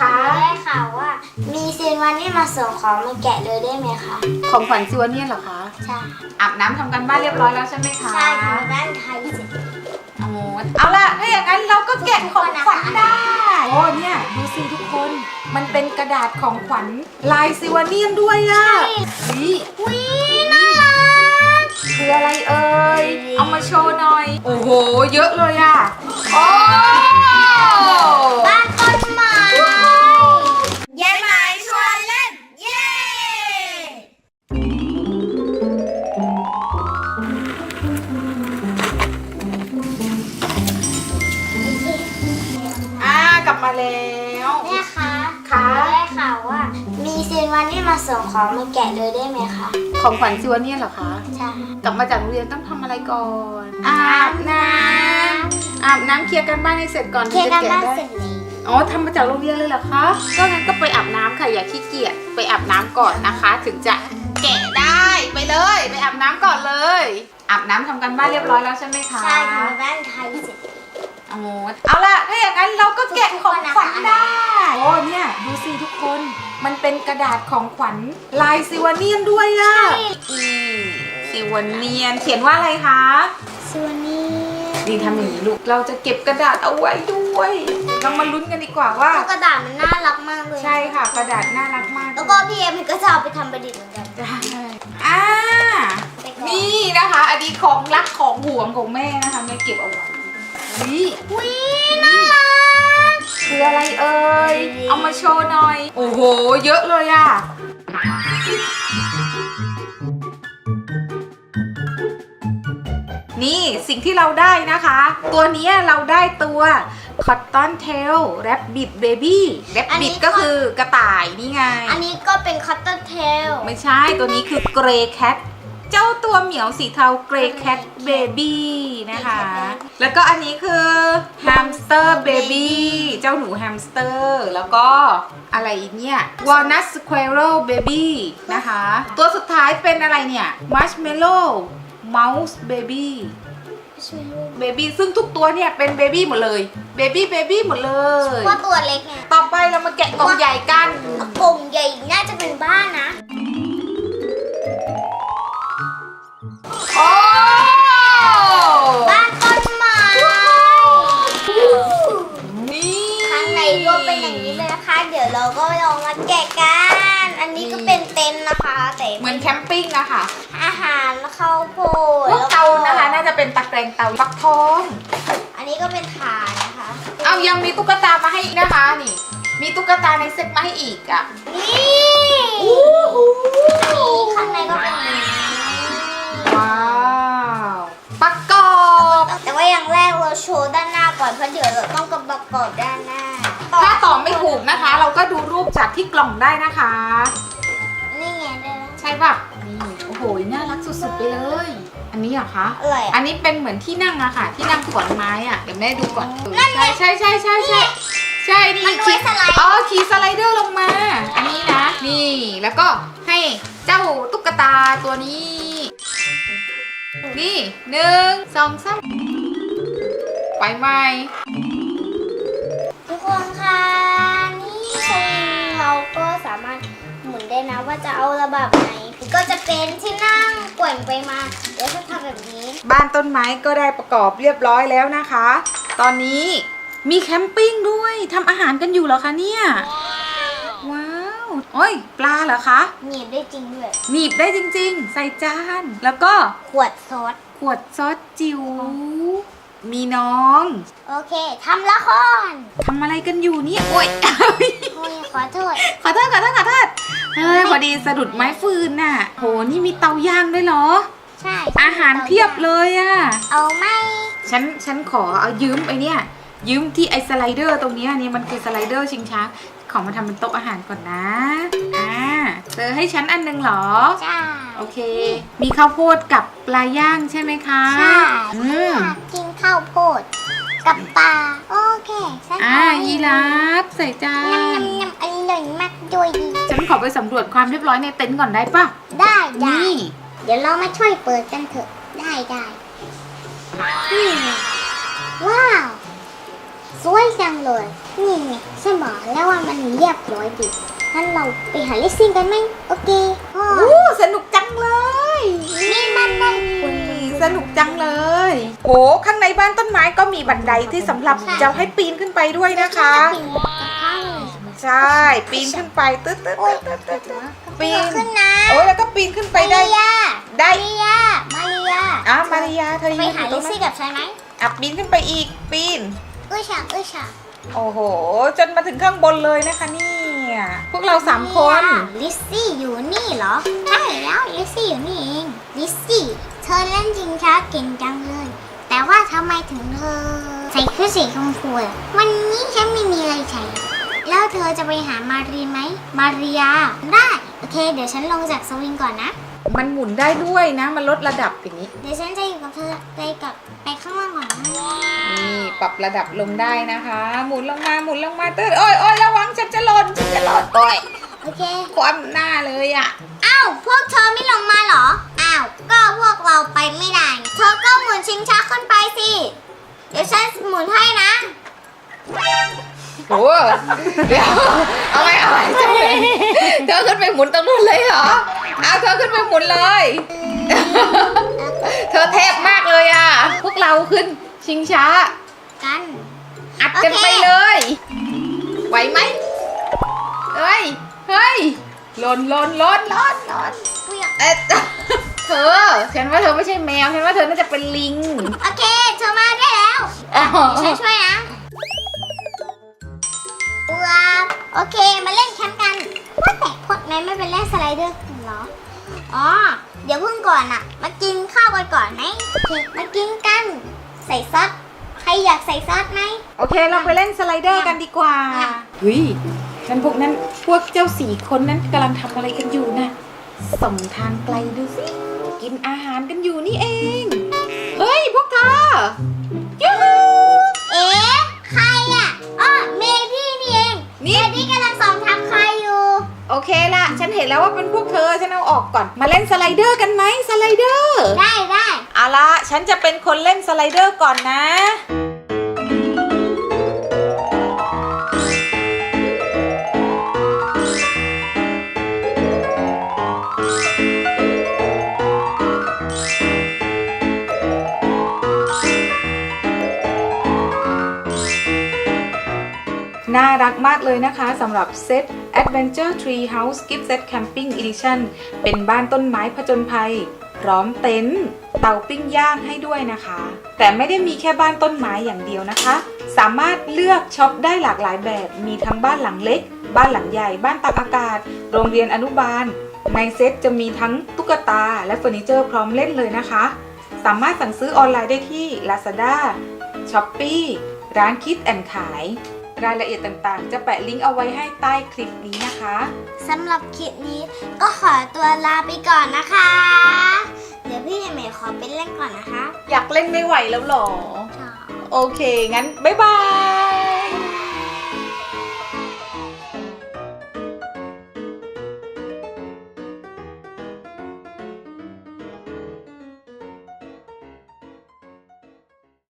ค่ะได้ข่าวว่า มีซีนวันนี้มาส่งของมาแกะเลยได้ไหมคะของขวัญซิวเนียนเหรอคะ ใช่อาบน้ำทำกันบ้านเรียบร้อยแล้วใช่ไหมคะใช่ทำบ้านไทยเสร็จโอ้เอาล่ะ ถ้าอย่างนั้นเราก็แกะของขวัญได้ โอ้เนี่ยดูสิทุกคน มันเป็นกระดาษของขวัญลายซิวเนียนด้วยอะนี่วิน่ารักคืออะไรเอ่ย เอามาโชว์หน่อย โอ้โห เยอะเลยอะโอ้ บ้าน มาส่งของมาแกะเลยได้ไหมคะของขวัญซิวเนียนเหรอคะใช่กลับมาจากโรงเรียนต้องทำอะไรก่อน อาบน้ำอาบน้ำเคลียร์กันบ้านให้เสร็จก่อนเคลียร์กันถึงบ้านจะเสร็ได้จแล้วอ๋อทำมาจากโรงเรียนเลยเหรอคะก็งั้นก็ไปอาบน้ำค่ะอย่าขี้เกียจไปอาบน้ำก่อนนะคะ ถึงจะแกะได้ไปเลย ไปอาบน้ำก่อนเลยอาบน้ำทำกันบ้านเรียบร้อยแล้วใช่ไหมคะ ใช่ทำบ้านไทยเสร็จ โอ้เอาล่ะ ถ้าอย่างนั้นเราก็แกะของขวัญได้ โอ้เนี่ย ดูสิทุกคน มันเป็นกระดาษของขวัญลายซิวเนียนด้วยอะอืมซิวเนียน เขียนว่าอะไรคะส่วนนี้ดีทำอย่างนี้ลูก เราจะเก็บกระดาษเอาไว้ด้วย เรามาลุ้นกันดีกว่าว่า กระดาษมันน่ารักมากเลย ใช่ค่ะ กระดาษน่ารักมาก แล้วก็พี่เอ็มก็จะเอาไปทำประดิษฐ์เหมือนกันได้อ่าไปก่อนนี่นะคะ อันนี้ของรักของห่วงของแม่นะคะแม่เก็บเอาไว้ นี่วิน่ารักคืออะไรเอ่ย เอามาโชว์หน่อย โอ้โห เยอะเลยอะนี่สิ่งที่เราได้นะคะ ตัวเนี้ยเราได้ตัว Cotton Tail Rabbit Baby Rabbit ก็คือกระต่ายนี่ไง อันนี้ก็เป็นคัตเตอร์เทลไม่ใช่ตัวนี้คือ Grey Cat เจ้าตัวเหมียวสีเทา Grey Cat Baby นะคะ แล้วก็อันนี้คือ Hamster Baby เจ้าหนูแฮมสเตอร์แล้วก็อะไรอีกเนี่ย Walnut Squirrel Baby นะคะ ตัวสุดท้ายเป็นอะไรเนี่ย Marshmallow Mouse Baby เบบี้ซึ่งทุกตัวเนี่ยเป็นเบบี้หมดเลยเบบี้เบบี้หมดเลยว่าตัวเล็กไงต่อไปเรามาแกะกล่องใหญ่กันกล่องใหญ่น่าจะเป็นบ้านนะ บ้านต้นไม้นี่ข้างในก็เป็นอย่างนี้เลยนะคะ เดี๋ยวเราก็ลองมาแกะกัน อันนี้ก็เป็นเต็นท์นะคะ แต่เหมือนแคมปิ้งนะคะอาหารข้าวโพดพวกเตานะคะ น่าจะเป็นตะแกรงเตาฟักทอง อันนี้ก็เป็นฐานนะคะ เอายังมีตุ๊กตามาให้อีกนะคะนี่ มีตุ๊กตาในเซ็ตมาให้อีกอะนี่อันนี้ข้างในก็เป็น แต่ว่าอย่างแรกเราโชว์ด้านหน้าก่อนเพราะเดี๋ยวเราต้องกระประกอบด้านหน้า ถ้าตอบไม่ถูกนะคะ เราก็ดูรูปจากที่กล่องได้นะคะ นี่ไงได้แล้ว ใช่ป่ะนี่โอ้โหน่ารักสุดๆไปเลย อันนี้เหรอคะอร่อยอัอะนนี้เป็นเหมือนที่นั่งอะค่ะ ที่นั่งขอนไม้อะเดี๋ยวแม่ดูก่อนนั่นไง ใช่ใช่ใช่ใช่ใช่ใช่นี่มันไว้สไลด์ อ๋อขี่สไลเดอร์ลงมา อันนี้นะ นี่แล้วก็ให้เจ้าตุ๊กตาตัวนี้ นี่หนึ่งสองสาม ไปไหมทุกคนค่ะนี่สวิงเราก็สามารถหมุนได้นะว่าจะเอาระบับไหน ก็จะเป็นที่นั่งแกว่งไปมาเดี๋ยวจะทำแบบนี้ บ้านต้นไม้ก็ได้ประกอบเรียบร้อยแล้วนะคะ ตอนนี้มีแคมปิ้งด้วยทำอาหารกันอยู่เหรอคะเนี่ย ว้าว โอ้ย ปลาเหรอคะ หนีบได้จริงด้วยหนีบได้จริง ๆ ใส่จาน แล้วก็ขวดซอส ขวดซอสจิ๋ว มีน้อง โอเคทำละครทำอะไรกันอยู่เนี่ยโอ้ยโอ้ยขอโทษ ขอโทษขอโทษขอโทษเฮ้ยพอดีสะดุดไม้ฟืนน่ะโหนี่มีเตาย่างด้วยเหรอ ใช่อาหารเพียบเลยอะเอาไหมฉันฉันขอเอายืมไปเนี่ยยืมที่ไอสไลเดอร์ตรงเนี้ยเนี่ยมันคือสไลเดอร์ชิงช้า ขอมาทำเป็นโต๊ะอาหารก่อนนะ อ่าเธอให้ฉันอันหนึงเหรอใช่โอเค มีข้าวโพดกับปลาย่างใช่ไหมคะใช่ อืมกินข้าวโพดกับปลาโอเคฉันอ่าเอยีราฟใส่จานยำยำยำอร่อยมากด้วยฉันขอไปสำรวจความเรียบร้อยในเต็นท์ก่อนได้ปะได้ได้นี่ เดี๋ยวเรามาช่วยเปิดกันเถอะ ได้ได้อืมว้าว สสวยจังเลย นี่ไงฉันบอกแล้วว่ามันเรียบร้อยดีงั้นเราไปหาลิซซิ่งกันไหมโอเคอ้ออู้สนุกจังเลยนี่มันได้คุณสนุกจังเลยโอ้ข้างในบ้านต้นไม้ก็มีบันไดที่สำหรับจะให้ปีนขึ้นไปด้วยนะคะปีนกระทั่งใช่ปีนขึ้นไปตึ๊ดตึ๊ดตึ๊ดตึ๊ดตึ๊ดตึ๊ดปีนขึ้นนะโอ้ยแล้วก็ปีนขึ้นไปได้มาริยาได้มาริยามาริยาอะมาริยาเธอไปยืนอหายู่ตรลิงซนั้ซี่นกับฉันไหมอะปีนขึ้นไปอีกปีน อุ้ยฉากอุ้ยฉากโอ้โห จนมาถึงข้างบนเลยนะคะเนี่ยพวกเราสามคนลิซซี่อยู่นี่เหรอ ใช่แล้วลิซซี่อยู่นี่เองลิซซี่เธอเล่นจริงช้าเก่งจังเลย แต่ว่าทำไมถึงเธอ ใส่ชุดสีชมพูล่ะวันนี้ฉันไม่มีอะไรใส่แล้วเธอจะไปหามารีไหม มาริยาได้ โอเค เดี๋ยวฉันลงจากสวิงก่อนนะ มันหมุนได้ด้วยนะ มันลดระดับอย่างนี้ เดี๋ยวฉันจะอยู่กับเธอไปกับไปข้างล่างก่อนนะนี่ปรับระดับลงได้นะคะ หมุนลงมาหมุนลงมาตื้นโอ้ยโอ้ยระวังฉันจะหล่นฉันจะหล่นโอ้ยโอเค ความหน้าเลยอะอ้าวพวกเธอไม่ลงมาเหรอ อ้าวก็พวกเราไปไม่ได้ เธอก็หมุนชิงช้าขึ้นไปสิ เดี๋ยวฉันหมุนให้นะ โอ้เดี๋ยวเอาไงเอาไงเธอเธอขึ้นไปหมุนตรงนู้นเลยเหรอ เอาเธอขึ้นไปหมุนเลย เธอเทพมากเลยอะพวกเราขึ้นชิงช้า กัน อัดกันโอเค ไปเลย ไหวไหมเฮ้ย เฮ้ยหล่นหล่นหล่นหล่นหล่นเอ๊ะเธอ ฉันว่าเธอไม่ใช่แมว ฉันว่าเธอน่าจะเป็นลิงโอเคเธอมาได้แล้วอ๋อเดี๋ยวฉันช่วยนะ ว้าว โอเค มาเล่นแคมป์ ไม่ไปเล่นสไลเดอร์กันเหรอ อ๋อ เดี๋ยวเพิ่งก่อนอะมากินข้าวกันก่อนไหมโอเคมากินกัน ใส่ซอส ใครอยากใส่ซอสไหม โอเค เราไปเล่นสไลเดอร์กันดีกว่าอะ เฮ้ยนั่นพวกนั้นพวกเจ้าสี่คนนั้นกำลังทำอะไรกันอยู่นะส่องทางไกลดูสิ กินอาหารกันอยู่นี่เอง เฮ้ยพวกเธอ เคละฉันเห็นแล้วว่าเป็นพวกเธอ ฉันเอาออกก่อน มาเล่นสไลเดอร์กันไหมสไลเดอร์ได้ได้เอาละฉันจะเป็นคนเล่นสไลเดอร์ก่อนนะน่ารักมากเลยนะคะสำหรับเซต Adventure Tree House Gift Set Camping Edition เป็นบ้านต้นไม้ผจญภัย พร้อมเต็นท์เตาปิ้งย่างให้ด้วยนะคะ แต่ไม่ได้มีแค่บ้านต้นไม้อย่างเดียวนะคะ สามารถเลือกช็อปได้หลากหลายแบบ มีทั้งบ้านหลังเล็ก บ้านหลังใหญ่ บ้านตากอากาศ โรงเรียนอนุบาล ในเซ็ตจะมีทั้งตุ๊กตา และเฟอร์นิเจอร์พร้อมเล่นเลยนะคะ สามารถสั่งซื้อออนไลน์ได้ที่ Lazada, Shopee ร้านคิดแอนขาย รายละเอียดต่างๆ จะแปะลิงก์เอาไว้ให้ใต้คลิปนี้นะคะ สำหรับคลิปนี้ก็ขอตัวลาไปก่อนนะคะ เดี๋ยวพี่เมย์ขอไปเล่นก่อนนะคะอยากเล่นไม่ไหวแล้วหรอชอบโอเค งั้น บ๊ายบาย